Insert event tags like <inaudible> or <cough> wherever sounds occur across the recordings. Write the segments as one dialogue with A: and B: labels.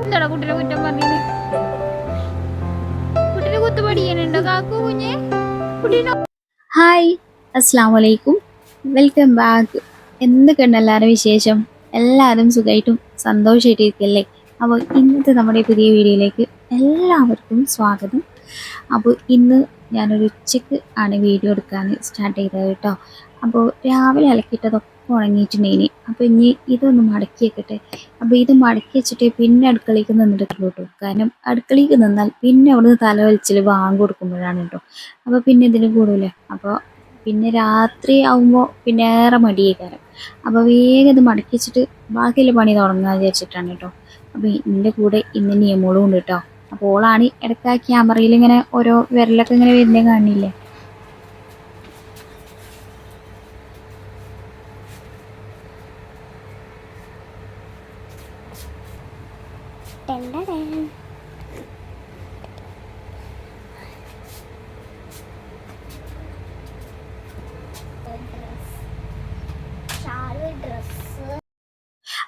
A: എന്താടാ കുട്ടിയുടെ കുറ്റം പറഞ്ഞത്? കുട്ടിനെ കുത്തു പഠിക്കാനുണ്ടോ കാക്കു കുഞ്ഞെ? കുട്ടീനോ
B: ഹായ് അസ്സാം വലൈക്കും വെൽക്കം ബാക്ക്. എന്തൊക്കെയുണ്ട് എല്ലാവരും വിശേഷം? എല്ലാവരും സുഖമായിട്ടും സന്തോഷമായിട്ടും ഇരിക്കല്ലേ? അപ്പോൾ ഇന്നത്തെ നമ്മുടെ പുതിയ വീഡിയോയിലേക്ക് എല്ലാവർക്കും സ്വാഗതം. അപ്പോൾ ഇന്ന് ഞാനൊരു ഉച്ചയ്ക്ക് ആണ് വീഡിയോ എടുക്കാൻ സ്റ്റാർട്ട് ചെയ്തത് കേട്ടോ. അപ്പോൾ രാവിലെ അലക്കിയിട്ടതൊക്കെ ഉണങ്ങിയിട്ടുണ്ടേനി അപ്പോൾ ഇനി ഇതൊന്ന് മടക്കി വെക്കട്ടെ അപ്പോൾ ഇത് മടക്കി വെച്ചിട്ട് പിന്നെ അടുക്കളയ്ക്ക് നിന്നിട്ടുള്ളൂ കേട്ടോ കാരണം അടുക്കളയ്ക്ക് നിന്നാൽ പിന്നെ അവിടുന്ന് തല വലിച്ചിൽ വാങ്ങ് കൊടുക്കുമ്പോഴാണ് കേട്ടോ. അപ്പോൾ പിന്നെ ഇതിന് കൂടൂലേ. അപ്പോൾ പിന്നെ രാത്രി ആവുമ്പോൾ പിന്നെ ഏറെ മടിയേക്കാരം. അപ്പോൾ വേഗം ഇത് മടക്കി വെച്ചിട്ട് ബാക്കിയുള്ള പണി തുടങ്ങാൻ വിചാരിച്ചിട്ടാണ് കേട്ടോ. അപ്പോൾ എന്റെ കൂടെ ഇന്ന് നിയമോളും ഉണ്ട് കേട്ടോ. അപ്പോൾ ഓളാണ് ഇടയ്ക്ക് ക്യാമറയിൽ ഇങ്ങനെ ഓരോ വിരലൊക്കെ ഇങ്ങനെ വരുന്നത് കാണില്ലേ?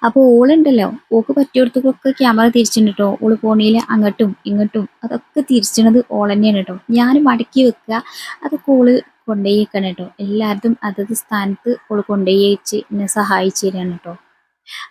B: അപ്പോൾ ഓളുണ്ടല്ലോ. ഓക്ക് പറ്റിയിടത്തൊക്കെ ക്യാമറ തിരിച്ചിട്ടുണ്ട്? കേട്ടോ ഓൾ പോണിയിൽ അങ്ങോട്ടും ഇങ്ങോട്ടും അതൊക്കെ തിരിച്ചണത് ഓൾ തന്നെയാണ് കേട്ടോ. ഞാൻ മടക്കി വെക്കുക. അതൊക്കെ ഓൾ കൊണ്ടുപോയി കേട്ടോ. എല്ലാവരും അതത് സ്ഥാനത്ത് ഓൾ കൊണ്ടുപോയി വെച്ച് എന്നെ സഹായിച്ചു തരാണ് കേട്ടോ.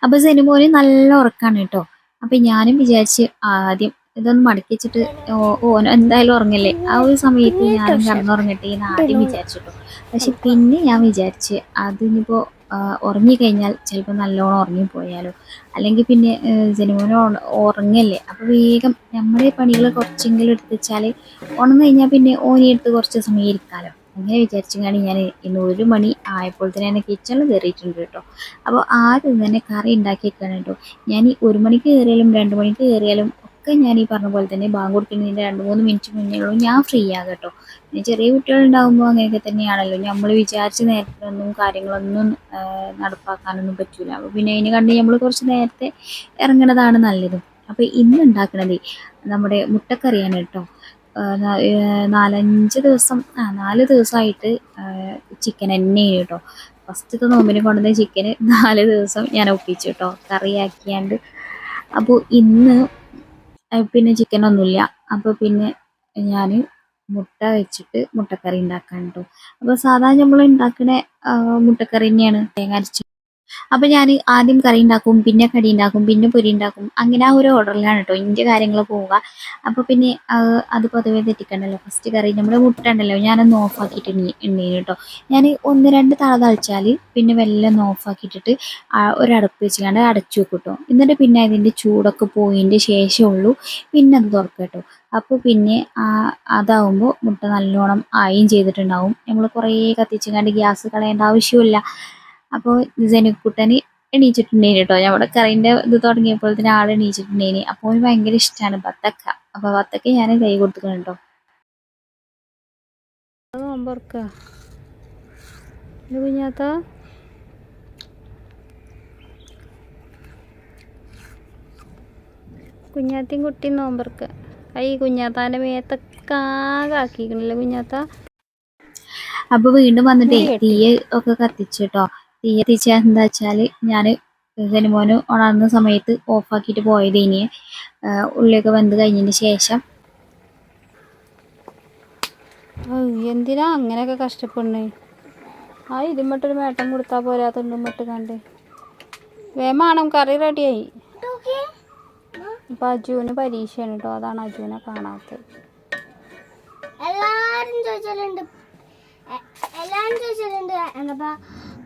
B: അപ്പൊ സിനിമ നല്ല ഉറക്കാണ് കേട്ടോ. അപ്പൊ ഞാനും വിചാരിച്ച് ആദ്യം ഇതൊന്ന് മടക്കി വെച്ചിട്ട് ഓ- ഓന് എന്തായാലും ഉറങ്ങല്ലേ? ആ ഒരു സമയത്ത് ഞാൻ കിടന്നുറങ്ങട്ടെ എന്ന് ആദ്യം വിചാരിച്ചിട്ടു. പക്ഷെ പിന്നെ ഞാൻ വിചാരിച്ച് അതിനിപ്പോ ആ, ഉറങ്ങിക്കഴിഞ്ഞാൽ ചിലപ്പോൾ നല്ലോണം ഉറങ്ങിപ്പോയാലോ? അല്ലെങ്കിൽ പിന്നെ ജനുമോന് ഉറങ്ങല്ലേ? അപ്പോൾ വേഗം നമ്മുടെ പണികൾ കുറച്ചെങ്കിലും എടുത്ത് വെച്ചാൽ ഉണർന്നു കഴിഞ്ഞാൽ പിന്നെ ഓനെ എടുത്ത് കുറച്ച് സമയം ഇരിക്കാമല്ലോ അങ്ങനെ വിചാരിച്ചാണ് ഞാൻ ഇന്ന് ഒരു മണി ആയപ്പോൾ തന്നെ എന്നെ കിച്ചണിൽ കയറിയിട്ടുണ്ട് കേട്ടോ. അപ്പോൾ ആദ്യം തന്നെ കറി ഉണ്ടാക്കി വെക്കാൻ കേട്ടോ. ഞാൻ ഈ ഒരു മണിക്ക് കയറിയാലും രണ്ട് മണിക്ക് കയറിയാലും ഒക്കെ ഞാൻ ഈ പറഞ്ഞ പോലെ തന്നെ ബാങ്ക് കൊടുക്കുന്നതിന്റെ രണ്ട് മൂന്ന് മിനിറ്റ് മുന്നേ ഉള്ളൂ ഞാൻ ഫ്രീ ആകും കേട്ടോ. പിന്നെ ചെറിയ കുട്ടികളുണ്ടാകുമ്പോൾ അങ്ങനെയൊക്കെ തന്നെയാണല്ലോ. നമ്മൾ വിചാരിച്ച നേരത്തിനൊന്നും കാര്യങ്ങളൊന്നും നടപ്പാക്കാനൊന്നും പറ്റില്ല അപ്പോൾ പിന്നെ അതിന് കണ്ട് നമ്മൾ കുറച്ച് നേരത്തെ ഇറങ്ങണതാണ് നല്ലത്. അപ്പോൾ ഇന്ന് ഉണ്ടാക്കണത് നമ്മുടെ മുട്ടക്കറിയാണ് കേട്ടോ. നാലഞ്ച് ദിവസം ആ നാല് ദിവസമായിട്ട് ചിക്കൻ തന്നെ കേട്ടോ ഫസ്റ്റത്തെ നോമ്പിന് കൊണ്ടുവന്ന ചിക്കന് നാല് ദിവസം ഞാൻ ഒപ്പിച്ചു കേട്ടോ കറിയാക്കിയാണ്ട്. അപ്പോൾ ഇന്ന് പിന്നെ ചിക്കൻ ഒന്നുമില്ല. അപ്പോൾ പിന്നെ ഞാൻ മുട്ട വെച്ചിട്ട് മുട്ടക്കറി ഉണ്ടാക്കാൻ കേട്ടോ അപ്പോൾ സാധാരണ നമ്മൾ ഉണ്ടാക്കുന്ന മുട്ടക്കറി തന്നെയാണ്. തേങ്ങ അരച്ച് അപ്പോൾ ഞാൻ ആദ്യം കറി ഉണ്ടാക്കും പിന്നെ കടി ഉണ്ടാക്കും പിന്നെ പൊരി ഉണ്ടാക്കും അങ്ങനെ ആ ഒരു ഓർഡറിലാണ് കേട്ടോ ഇന്റെ കാര്യങ്ങൾ പോവുക. അപ്പോൾ പിന്നെ അത് പൊതുവെ തെറ്റിക്കണ്ടല്ലോ. ഫസ്റ്റ് കറി നമ്മുടെ മുട്ട ഉണ്ടല്ലോ. ഞാനൊന്ന് ഓഫാക്കിയിട്ട് ഉണ്ടീന് കേട്ടോ ഞാൻ ഒന്ന് രണ്ട് തള തളിച്ചാൽ പിന്നെ വെല്ലം ഓഫാക്കിയിട്ടിട്ട് ഒരടപ്പ് വെച്ചുകൊണ്ട് അടച്ചു വെക്കും കേട്ടോ എന്നിട്ട് പിന്നെ അതിന്റെ ചൂടൊക്കെ പോയതിന്റെ ശേഷമുള്ളൂ പിന്നെ അത് തുറക്കുക കേട്ടോ അപ്പോൾ പിന്നെ അതാവുമ്പോൾ മുട്ട നല്ലോണം ആയും ചെയ്തിട്ടുണ്ടാവും. നമ്മൾ കുറേ കത്തിച്ചുകൊണ്ട് ഗ്യാസ് കളയേണ്ട ആവശ്യമില്ല അപ്പോൾ ജനുക്കുട്ടന് എണീച്ചിട്ടുണ്ടേനി കേട്ടോ ഞാൻ അവിടെ കറീന്റെ ഇത് തുടങ്ങിയപ്പോൾ തന്നെ ആൾ എണീച്ചിട്ടുണ്ടേനി. അപ്പോൾ അവന് ഭയങ്കര ഇഷ്ടമാണ് ബത്തക്ക അപ്പോൾ ബത്തക്ക ഞാൻ കൈ കൊടുത്തിട്ടുണ്ട് കേട്ടോ
A: കുഞ്ഞാത്ത? കുഞ്ഞാത്തിയും കുട്ടിയും നോമ്പർക്ക് കൈ കുഞ്ഞാത്താന്റെ മേത്തൊക്കെ കുഞ്ഞാത്ത?
B: അപ്പോൾ വീണ്ടും വന്നിട്ട്
A: കെട്ടി.
B: തീയ ഒക്കെ കത്തിച്ചു കേട്ടോ തീയ എന്താ വെച്ചാൽ ഞാൻ ഹനുമോന് ഉണർന്ന സമയത്ത് ഓഫാക്കിയിട്ട് പോയത് ഇനി ഉള്ളിയൊക്കെ വന്ന് കഴിഞ്ഞതിന് ശേഷം.
A: എന്തിനാ അങ്ങനെയൊക്കെ കഷ്ടപ്പെടണേ? ആ ഇരുമട്ടൊരു മേട്ടം കൊടുത്താൽ പോരാ തുണ്ടുമിട്ട് കണ്ട്. വേമാണം കറി റെഡിയായി. അപ്പൊ അജുവിന് പരീക്ഷയാണ് കേട്ടോ അതാണ് അജുവിനെ കാണാത്തത്.
C: എല്ലാരും ചോദിച്ചാലുണ്ട്. എല്ലാവരും എല്ലാരും ചോദിച്ചാലുണ്ട്. എന്താ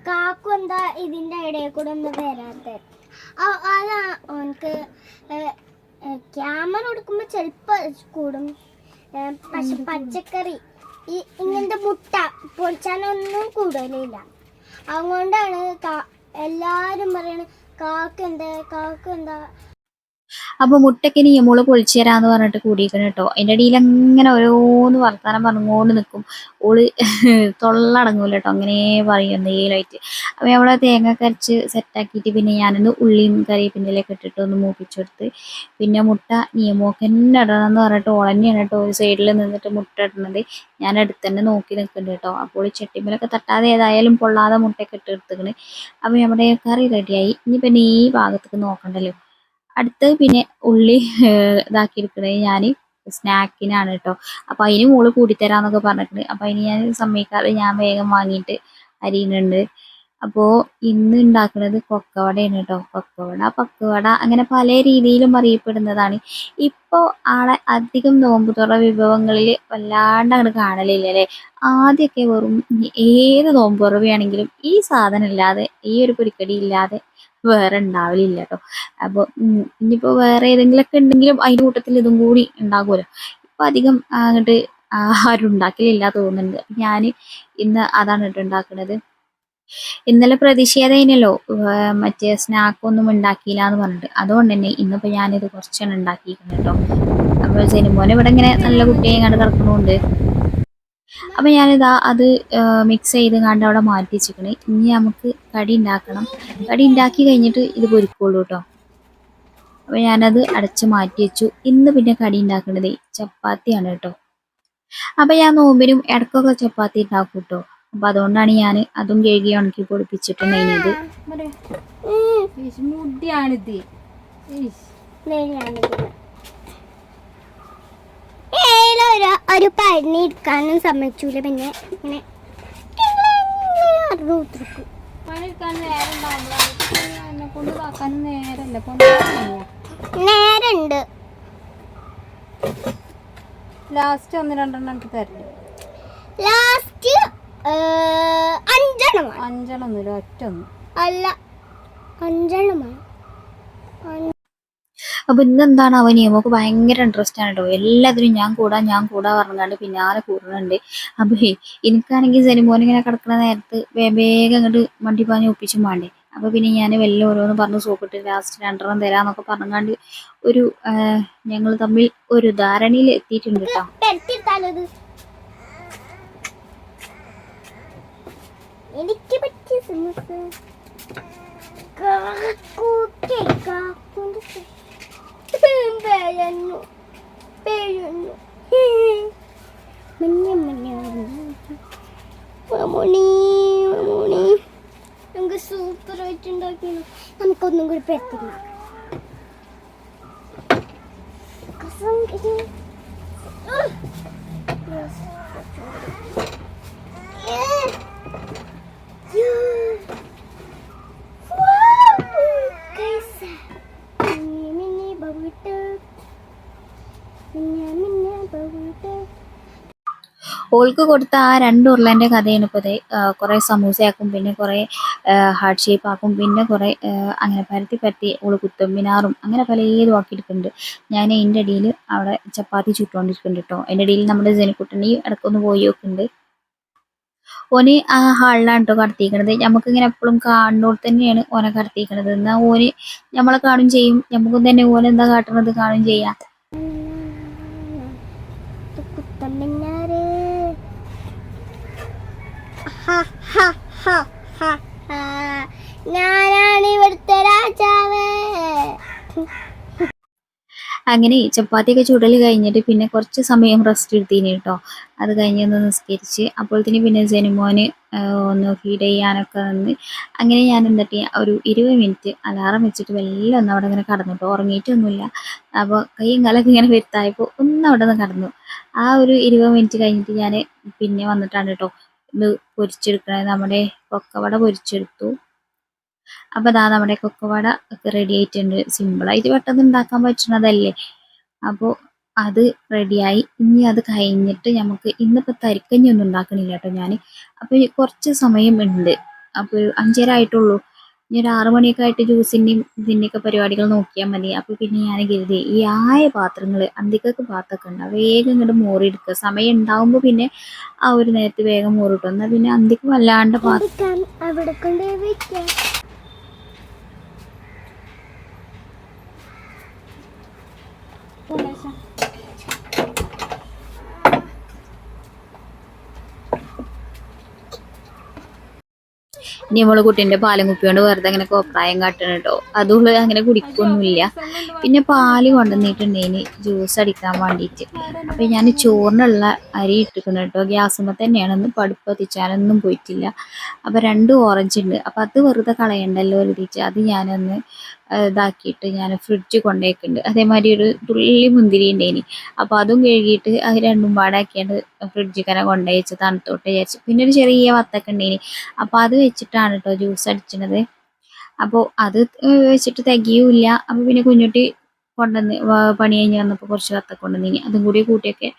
C: കാക്കു എന്താ ഇതിന്റെ ഇടയിൽ കൂടെ ഒന്ന് വരാത്ത അതാ ഓനക്ക് ക്യാമറ കൊടുക്കുമ്പോ ചെലപ്പോ കൂടും. പക്ഷെ പച്ചക്കറി ഈ ഇങ്ങനത്തെ മുട്ട പൊളിച്ചാനൊന്നും കൂടുതലില്ല അതുകൊണ്ടാണ് എല്ലാരും പറയണ കാക്ക എന്താ കാക്ക എന്താ
B: അപ്പോൾ മുട്ടയ്ക്ക് ഇനി മുള പൊളിച്ചു തരാന്ന് പറഞ്ഞിട്ട് കൂടിയിരിക്കണം കേട്ടോ. എന്റെ ഇടയിൽ അങ്ങനെ ഓരോന്ന് വർത്താനം പറഞ്ഞുകൊണ്ട് നിൽക്കും ഓൾ <laughs> തൊള്ളടങ്ങൂല കേട്ടോ. അങ്ങനെ പറയും എന്തെങ്കിലുമായിട്ട് അപ്പോൾ നമ്മളെ തേങ്ങ കരച്ച് സെറ്റാക്കിയിട്ട് പിന്നെ ഞാനൊന്ന് ഉള്ളിയും കറിവേപ്പിന്റെലൊക്കെ ഇട്ടിട്ട് ഒന്ന് മൂപ്പിച്ചെടുത്ത് പിന്നെ മുട്ട നിയമമൊക്കെ തന്നെ ഇടണം എന്ന് പറഞ്ഞിട്ട് ഓളന്നെയാണ് കേട്ടോ ഒരു സൈഡിൽ നിന്നിട്ട് മുട്ട ഇടണത്. ഞാൻ അടുത്ത് തന്നെ നോക്കി നിൽക്കുന്നുണ്ട് കേട്ടോ. അപ്പോൾ ഈ ചട്ടിമ്പലൊക്കെ തട്ടാതെ ഏതായാലും പൊള്ളാതെ മുട്ടയൊക്കെ ഇട്ട് എടുത്തിക്കണ് അപ്പോൾ നമ്മുടെ കറി റെഡിയായി ഇനി പിന്നെ ഈ ഭാഗത്തേക്ക് നോക്കണ്ടല്ലോ. അടുത്തത് പിന്നെ ഉള്ളി ഏഹ് ഇതാക്കി ഞാൻ സ്നാക്കിനാണ് കേട്ടോ അപ്പം അതിന് മോൾ കൂട്ടിത്തരാന്നൊക്കെ പറഞ്ഞിട്ടുണ്ട്. അപ്പം അതിന് ഞാൻ സമ്മതിക്കാതെ ഞാൻ വേഗം വാങ്ങിയിട്ട് അരിയുന്നുണ്ട്. അപ്പോൾ ഇന്ന് ഉണ്ടാക്കുന്നത് കൊക്കവടയാണ് കേട്ടോ കൊക്കവട പക്കവട അങ്ങനെ പല രീതിയിലും അറിയപ്പെടുന്നതാണ്. ഇപ്പോൾ ആളെ അധികം നോമ്പുതുറ വിഭവങ്ങളിൽ വല്ലാണ്ട് അങ്ങോട്ട് കാണലില്ല അല്ലേ ആദ്യമൊക്കെ വെറും ഏത് നോമ്പ് തുറവയാണെങ്കിലും ഈ സാധനം ഇല്ലാതെ ഈ ഒരു പൊരിക്കടി ഇല്ലാതെ വേറെ ഉണ്ടാവലില്ല കേട്ടോ അപ്പോൾ ഇനിയിപ്പോൾ വേറെ ഏതെങ്കിലുമൊക്കെ ഉണ്ടെങ്കിലും അതിന്റെ കൂട്ടത്തിൽ ഇതും കൂടി ഉണ്ടാകുമല്ലോ ഇപ്പം അധികം അങ്ങോട്ട് ആരും ഉണ്ടാക്കലില്ല തോന്നുന്നുണ്ട് ഞാൻ ഇന്ന് അതാണ് ഉണ്ടാക്കുന്നത് ഇന്നലെ പ്രതിഷേധയിനല്ലോ മറ്റേ സ്നാക്കൊന്നും ഉണ്ടാക്കിയില്ല എന്ന് പറഞ്ഞിട്ട്. അതുകൊണ്ട് തന്നെ ഇന്നിപ്പോൾ ഞാനിത് കുറച്ചാണ് ഉണ്ടാക്കിയിരിക്കുന്നത് കേട്ടോ അപ്പോൾ ജനുമോനെ ഇവിടെ ഇങ്ങനെ നല്ല കുട്ടിയെ കണ്ട് കിടക്കണമുണ്ട് അപ്പം ഞാനിതാ അത് മിക്സ് ചെയ്ത് കണ്ട് അവിടെ മാറ്റി വെച്ചിരിക്കണേ ഇനി നമുക്ക് കടി ഉണ്ടാക്കണം. കടി ഉണ്ടാക്കി കഴിഞ്ഞിട്ട് ഇത് പൊരിക്കുള്ളൂ കേട്ടോ അപ്പോൾ ഞാനത് അടച്ച് മാറ്റി വെച്ചു ഇന്ന് പിന്നെ കടി ഉണ്ടാക്കുന്നത് ചപ്പാത്തിയാണ് കേട്ടോ അപ്പം ഞാൻ നോമ്പിനും ഇടക്കൊക്കെ ചപ്പാത്തി ഉണ്ടാക്കും കേട്ടോ അപ്പം അതുകൊണ്ടാണ് ഞാൻ അതും കഴുകി ഉണക്കി പൊടിപ്പിച്ചിട്ടുണ്ടായിരുന്നത്.
A: മുടിയാണിത്.
C: ഒരു പഴനി ഇരിക്കാനും സമ്മതിച്ചൂല. പിന്നെ ഇങ്ങനെ നേരുണ്ട്.
A: ലാസ്റ്റ് ഒന്ന് രണ്ടെണ്ണം എനിക്ക് തരില്ല
C: ലാസ്റ്റ്
A: അഞ്ചെണ്ണം അഞ്ചെണ്ണം ഒറ്റ ഒന്ന്.
C: അല്ല അഞ്ചെണ്ണമാണ്
B: അപ്പൊ ഇന്നെന്താണ് അവൻ നമുക്ക് ഭയങ്കര ഇൻട്രസ്റ്റ് ആണ് കേട്ടോ എല്ലാത്തിനും ഞാൻ കൂടാ ഞാൻ കൂടാ പറഞ്ഞാണ്ട് പിന്നാലെ കൂടുന്നുണ്ട് അപ്പൊ ഹേ, എനിക്കാണെങ്കിൽ ജനിമോൻ ഇങ്ങനെ കിടക്കുന്ന നേരത്ത് വേഗം അങ്ങോട്ട് വണ്ടി പാഞ്ഞ് ഒപ്പിച്ചും വേണ്ടേ അപ്പൊ പിന്നെ ഞാൻ വല്ല ഓരോന്ന് പറഞ്ഞ് സോപ്പിട്ട് ലാസ്റ്റ് രണ്ടെണ്ണം തരാന്നൊക്കെ പറഞ്ഞാണ്ട് ഒരു ഞങ്ങൾ തമ്മിൽ ഒരു ധാരണയിൽ എത്തിയിട്ടുണ്ട് കേട്ടോ
C: എനിക്ക് പറ്റിയ പേരന്നു പേരന്നു. മഞ്ഞ മഞ്ഞ മമ്മൂണി മമ്മൂണി നമുക്ക് സൂപ്പർ ആയിട്ട് ഉണ്ടാക്കി നമുക്കൊന്നും കൂടി പെരത്തില്ല
B: ഓൾക്ക് കൊടുത്ത ആ രണ്ട് ഉരുളന്റെ കഥയാണ് ഇപ്പോൾ ഇത് കുറേ സമൂസയാക്കും പിന്നെ കുറേ ഹാർട്ട് ഷേപ്പ് ആക്കും പിന്നെ കുറേ അങ്ങനെ പരത്തി പരത്തി ഓൾ കുത്തമ്പിനാറും അങ്ങനെ പലതും ആക്കിയിട്ടുണ്ട് ഞാൻ എന്റെ ഇടയിൽ അവിടെ ചപ്പാത്തി ചുട്ടുകൊണ്ടിരിക്കുന്നുണ്ട് കേട്ടോ. എന്റെ ഇടയിൽ നമ്മുടെ ജനക്കുട്ടനെ ഇടക്കൊന്ന് പോയി നോക്കുന്നുണ്ട്. ഓന് ആ ഹാളിലാണ് കേട്ടോ കടത്തിയിരിക്കണത് നമുക്കിങ്ങനെ എപ്പോഴും കാണുന്നോട് തന്നെയാണ് ഓനെ കടത്തിയിരിക്കണത് എന്നാൽ ഓന് നമ്മളെ കാണും ചെയ്യും. നമുക്കും തന്നെ ഓനെന്താ കാട്ടണത് കാണും ചെയ്യാം.
C: ഞാനാണ് ഇവിടുത്തെ രാജാവ്.
B: അങ്ങനെ ചപ്പാത്തിയൊക്കെ ചുടൽ കഴിഞ്ഞിട്ട് പിന്നെ കുറച്ച് സമയം റെസ്റ്റ് എടുത്തിന് കേട്ടോ അത് കഴിഞ്ഞ് ഒന്ന് നിസ്കരിച്ച് അപ്പോഴത്തേന് പിന്നെ ജനുമോന് ഒന്ന് ഫീഡ് ചെയ്യാനൊക്കെ നിന്ന് അങ്ങനെ ഞാൻ എന്നിട്ട് ഒരു ഇരുപത് മിനിറ്റ് അലാറം വെച്ചിട്ട് വെല്ലം ഒന്ന് അവിടെ ഇങ്ങനെ കടന്നു കേട്ടോ ഉറങ്ങിയിട്ടൊന്നുമില്ല. അപ്പോൾ കൈയും കാലൊക്കെ ഇങ്ങനെ വരുത്തായപ്പോൾ ഒന്ന് അവിടെ നിന്ന് കടന്നു. ആ ഒരു ഇരുപത് മിനിറ്റ് കഴിഞ്ഞിട്ട് ഞാൻ പിന്നെ വന്നിട്ടാണ് കേട്ടോ ഇത് പൊരിച്ചെടുക്കണത് നമ്മുടെ കൊക്കവട പൊരിച്ചെടുത്തു. അപ്പോൾ അതാ നമ്മുടെ കൊക്കവട ഒക്കെ റെഡി ആയിട്ടുണ്ട്. സിമ്പിളായിട്ട് പെട്ടെന്ന് ഉണ്ടാക്കാൻ പറ്റുന്നതല്ലേ? അപ്പോൾ അത് റെഡിയായി ഇനി അത് കഴിഞ്ഞിട്ട് നമുക്ക് ഇന്നിപ്പോൾ തരിക്കഞ്ഞി ഒന്നും ഉണ്ടാക്കണില്ല കേട്ടോ ഞാൻ അപ്പോൾ കുറച്ച് സമയം ഉണ്ട്. അപ്പോൾ അഞ്ചര ആയിട്ടുള്ളൂ. ഇനി ഒരു ആറു മണിയൊക്കെ ആയിട്ട് ജ്യൂസിന്റെയും ഇതിന്റെയൊക്കെ പരിപാടികൾ നോക്കിയാൽ മതി. അപ്പോൾ പിന്നെ ഞാൻ കരുതി ഈ ആയ പാത്രങ്ങൾ അന്തിക്കൊക്കെ പാത്രമൊക്കെ ഉണ്ട്. വേഗം ഇങ്ങോട്ട് മോറിയെടുക്കുക. സമയം ഉണ്ടാവുമ്പോൾ പിന്നെ ആ ഒരു നേരത്തെ വേഗം മോറിട്ടു എന്നാൽ പിന്നെ അന്തിക്ക് വല്ലാണ്ട് പാത്രം
C: അവിടെ വെക്കാം
B: ഇനി നമ്മൾ കുട്ടീന്റെ പാലും കുപ്പിയോണ്ട് വെറുതെ അങ്ങനെ കോപ്രായം കാട്ടണം കേട്ടോ. അതുള്ള അങ്ങനെ കുടിക്കൊന്നുമില്ല. പിന്നെ പാൽ കൊണ്ടുവന്നിട്ടുണ്ടേന് ജ്യൂസ് അടിക്കാൻ വേണ്ടിയിട്ട് അപ്പൊ ഞാൻ ചോറിനുള്ള അരി ഇട്ടിക്കണം കേട്ടോ. ഗ്യാസുമ്മ തന്നെയാണ്. ഒന്ന് പടുപ്പ് എത്തിച്ചാലൊന്നും പോയിട്ടില്ല. അപ്പൊ രണ്ട് ഓറഞ്ച് ഉണ്ട് അപ്പൊ അത് വെറുതെ കളയണ്ടല്ലോ എഴുതിയിട്ട് അത് ഞാനൊന്ന് ഇതാക്കിയിട്ട് ഞാൻ ഫ്രിഡ്ജ് കൊണ്ടുപോയിട്ടുണ്ട് അതേമാതിരി ഒരു തുള്ളി മുന്തിരി ഉണ്ടേനി അപ്പോൾ അതും കഴുകിയിട്ട് അത് രണ്ടും പാടാക്കിയാണ്ട് ഫ്രിഡ്ജിൽ തന്നെ കൊണ്ടുപോയി തണുത്തോട്ട് വിചാരിച്ചു. പിന്നെ ഒരു ചെറിയ വത്തൊക്കെ ഉണ്ടേനി അപ്പോൾ അത് വെച്ചിട്ടാണ് കേട്ടോ ജ്യൂസ് അടിച്ചത് അപ്പോൾ അത് വെച്ചിട്ട് തികയൂല്ല. അപ്പോൾ പിന്നെ കുഞ്ഞുട്ടി കൊണ്ടുവന്ന് പണി കഴിഞ്ഞ് വന്നപ്പോൾ കുറച്ച് വത്തൊക്കെ കൊണ്ടുവന്നിനി. അതും കൂടി കൂട്ടിയൊക്കെ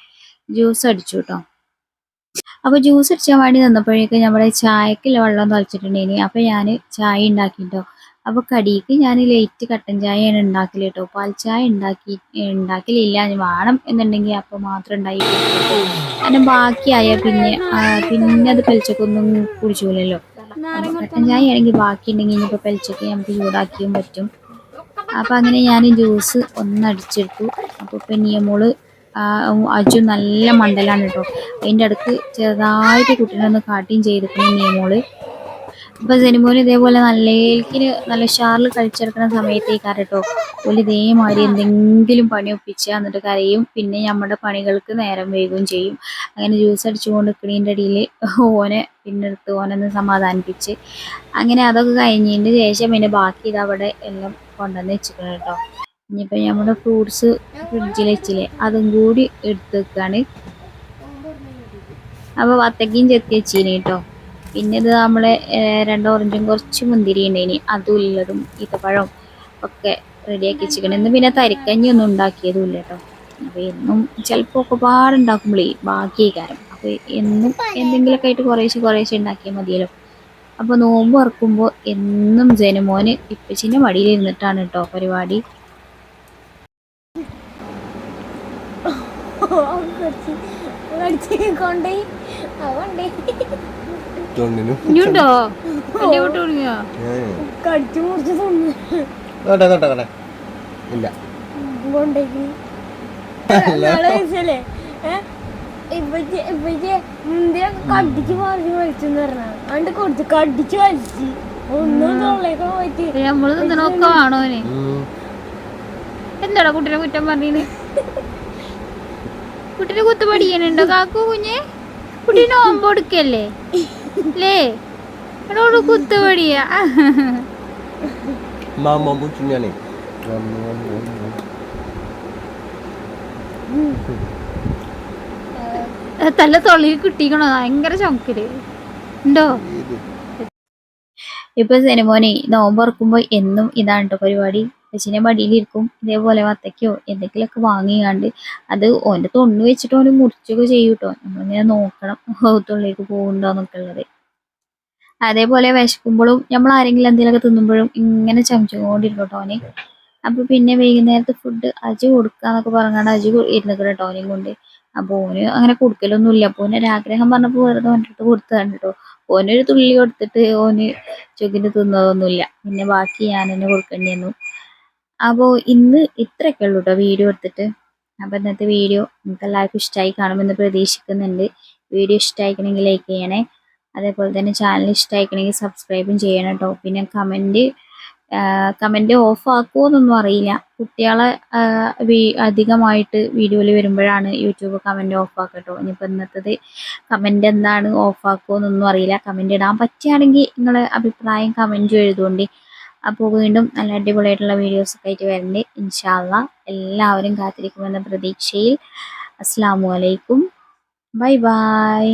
B: ജ്യൂസ് അടിച്ചു കേട്ടോ അപ്പോൾ ജ്യൂസ് അടിച്ചാൻ വേണ്ടി നിന്നപ്പോഴേക്ക് നമ്മുടെ ചായക്കുള്ള വെള്ളം തളിച്ചിട്ടുണ്ടേനി. അപ്പോൾ ഞാൻ ചായ ഉണ്ടാക്കിട്ടോ അപ്പോൾ കടിക്ക് ഞാൻ ലൈറ്റ് കട്ടൻ ചായയാണ് ഉണ്ടാക്കൽ കേട്ടോ പാൽ ചായ ഉണ്ടാക്കി ഉണ്ടാക്കലില്ല വേണം എന്നുണ്ടെങ്കിൽ അപ്പോൾ മാത്രം കൊടുക്കും. കാരണം ബാക്കിയായ പിന്നെ പിന്നെ അത് പെലിച്ചക്കൊന്നും കുടിച്ചൂലല്ലോ. കട്ടൻ ചായ ആണെങ്കിൽ ബാക്കി ഉണ്ടെങ്കിൽ ഇനിയിപ്പോൾ പെൽച്ചക്ക് നമുക്ക് ചൂടാക്കിയും പറ്റും. അപ്പോൾ അങ്ങനെ ഞാൻ ജ്യൂസ് ഒന്നടിച്ചെടുത്തു. അപ്പൊ അപ്പോൾ ഇപ്പം ആ, അജു നല്ല മണ്ടലാണ് കേട്ടോ അതിന്റെ അടുത്ത് ചെറുതായിട്ട് കുട്ടീനെ ഒന്ന് കാട്ടിയും ചെയ്തിട്ടുണ്ട് നിയമോൾ. ഇപ്പൊ സിനിമോന് ഇതേപോലെ നല്ല ഏൽക്കിന് നല്ല ഷാറിൽ കളിച്ചെടുക്കുന്ന സമയത്തേക്കാണ് കേട്ടോ ഓൽ ഇതേമാതിരി എന്തെങ്കിലും പണി ഒപ്പിച്ച് എന്നിട്ട് കരയും. പിന്നെ നമ്മുടെ പണികൾക്ക് നേരം വൈകുകയും ചെയ്യും. അങ്ങനെ ജ്യൂസ് അടിച്ചുകൊണ്ട് നിൽക്കുന്നതിന്റെ ഇടയിൽ ഓനെ പിന്നെ എടുത്ത് ഓനൊന്ന് സമാധാനിപ്പിച്ച്. അങ്ങനെ അതൊക്കെ കഴിഞ്ഞതിന് ശേഷം പിന്നെ ബാക്കി ഇത് അവിടെ എല്ലാം കൊണ്ടുവന്ന് വെച്ചിട്ടുണ്ട് കേട്ടോ. ഇനിയിപ്പോൾ നമ്മുടെ ഫ്രൂട്ട്സ് ഫ്രിഡ്ജിൽ വെച്ചില്ലേ അതും കൂടി എടുത്ത് വെക്കാണ്. അപ്പോൾ വത്തക്കയും ചെത്തി വെച്ചീനി കേട്ടോ. പിന്നെ ഇത് നമ്മളെ ഏഹ്, രണ്ട് ഓറഞ്ചും കുറച്ച് മുന്തിരി ഉണ്ടായിനി അതും ഉള്ളതും ഈത്തപ്പഴവും ഒക്കെ റെഡിയാക്കി വെച്ചിരിക്കണം ഇന്ന് പിന്നെ തരിക്കഞ്ഞി ഒന്നും ഉണ്ടാക്കിയതും ഇല്ല കേട്ടോ അപ്പോൾ എന്നും ചിലപ്പോൾ പാടുണ്ടാക്കുമ്പോഴേ ബാക്കി കാരം അപ്പോൾ എന്നും എന്തെങ്കിലുമൊക്കെ ആയിട്ട് കുറേശ്ശെ കുറേശ്ശെ ഉണ്ടാക്കിയാൽ മതിയല്ലോ അപ്പോൾ നോമ്പ് ഇറക്കുമ്പോ എന്നും ജനമോന് ഇപ്പച്ചിന്റെ മടിയിൽ ഇരുന്നിട്ടാണ് കേട്ടോ പരിപാടി
C: കൊണ്ടേ കൊണ്ടേ
D: തൊണ്ണിനും
A: ഇനിയുണ്ടോ? വലിയ വിട്ട് തുടങ്ങിയോ
C: കടിച്ചു മുറിച്ച് തിന്നു.
D: നോട്ടെ നോട്ടെ നോട്ടെ ഇല്ല.
C: കൊണ്ടേക്ക്. മനസ്സിലേ ഇപ്പച്ചി ഇപ്പച്ചി മുന്തിയൊക്കെ കടിച്ച് പറിച്ച് വലിച്ചെന്ന് പറഞ്ഞ അണ്ട് കൊടുത്ത് കടിച്ച് വലിച്ച്. ഒന്നും തൊള്ളേക്ക് പോയിട്ട്
A: നമ്മൾ തിന്നണൊക്കെ. എന്താടാ കുട്ടിനെ കുറ്റം പറഞ്ഞീന്? കുട്ടിനെ കുത്തു പഠിക്കാനുണ്ടോ കാക്കു കുഞ്ഞെ? കുട്ടി നോമ്പ് കൊടുക്കല്ലേ അല്ലേ എന്നോട് মা പഠിയാ
D: മാമ മുച്ചിഞ്ഞാണേ
A: തല തൊള്ളിൽ കിട്ടിക്കണോ? ഭയങ്കര ചൊക്കൽ ഉണ്ടോ?
B: ഇപ്പൊ സിനിമോനെ നോമ്പ് ഇറക്കുമ്പോ എന്നും ഇതാണ് കേട്ടോ പരിപാടി. കൊച്ചിനെ മടിയിലിരിക്കും. ഇതേപോലെ വത്തക്കയോ എന്തെങ്കിലുമൊക്കെ വാങ്ങിയാണ്ട് അത് ഓന്റെ തൊണ്ണു വെച്ചിട്ട് ഓന് മുറിച്ചൊക്കെ ചെയ്യും കേട്ടോ നമ്മളിങ്ങനെ നോക്കണം. തൊള്ളിലേക്ക് പോകുന്നുണ്ടോന്നൊക്കെ ഉള്ളത്. അതേപോലെ വിശക്കുമ്പോഴും നമ്മൾ ആരെങ്കിലും എന്തെങ്കിലുമൊക്കെ തിന്നുമ്പോഴും ഇങ്ങനെ ചമച്ചുകൊണ്ടിരിക്കും കേട്ടോ ഓന്. അപ്പൊ പിന്നെ വൈകുന്നേരത്തെ ഫുഡ് അജി കൊടുക്കാന്നൊക്കെ പറഞ്ഞാണ്ട് അജി ഇരുന്നിട്ട് കേട്ടോ ഓനെയും കൊണ്ട്. അപ്പൊ ഓന് അങ്ങനെ കൊടുക്കലൊന്നും ഇല്ല അപ്പൊ ഓന് ഒരാഗ്രഹം പറഞ്ഞപ്പോ വെറുതെ അടുത്ത് കൊടുത്തതാണ് കേട്ടോ ഓനൊരു തുള്ളി കൊടുത്തിട്ട് ഓന് ചുക്കിന് തിന്നതൊന്നുമില്ല. പിന്നെ ബാക്കി ഞാൻ തന്നെ കൊടുക്കേണ്ടി വന്നു അപ്പോൾ ഇന്ന് ഇത്രയൊക്കെ ഉള്ളൂ കേട്ടോ വീഡിയോ എടുത്തിട്ട്. അപ്പോൾ ഇന്നത്തെ വീഡിയോ നിങ്ങൾക്ക് എല്ലാവർക്കും ഇഷ്ടമായി കാണുമെന്ന് പ്രതീക്ഷിക്കുന്നുണ്ട്. വീഡിയോ ഇഷ്ടമായിക്കണമെങ്കിൽ ലൈക്ക് ചെയ്യണേ. അതേപോലെ തന്നെ ചാനൽ ഇഷ്ടമായിക്കണമെങ്കിൽ സബ്സ്ക്രൈബും ചെയ്യണം കേട്ടോ പിന്നെ കമന്റ് കമന്റ് ഓഫ് ആക്കുമോ എന്നൊന്നും അറിയില്ല. കുട്ടികളെ അധികമായിട്ട് വീഡിയോയിൽ വരുമ്പോഴാണ് യൂട്യൂബ് കമന്റ് ഓഫ് ആക്കട്ടോ ഇനിയിപ്പോൾ ഇന്നത്തത് കമന്റ് എന്താണ് ഓഫ് ആക്കുമോ എന്നൊന്നും അറിയില്ല. കമന്റ് ഇടാൻ പറ്റുകയാണെങ്കിൽ നിങ്ങളെ അഭിപ്രായം കമന്റ് എഴുതുകൊണ്ട്. അപ്പോൾ വീണ്ടും നല്ല അടിപൊളിയായിട്ടുള്ള വീഡിയോസ് ഒക്കെ ആയിട്ട് വരുന്നുണ്ട്. ഇൻഷാല്ല എല്ലാവരും കാത്തിരിക്കുമെന്ന പ്രതീക്ഷയിൽ. അസ്സാം വലൈക്കും ബൈ ബൈ.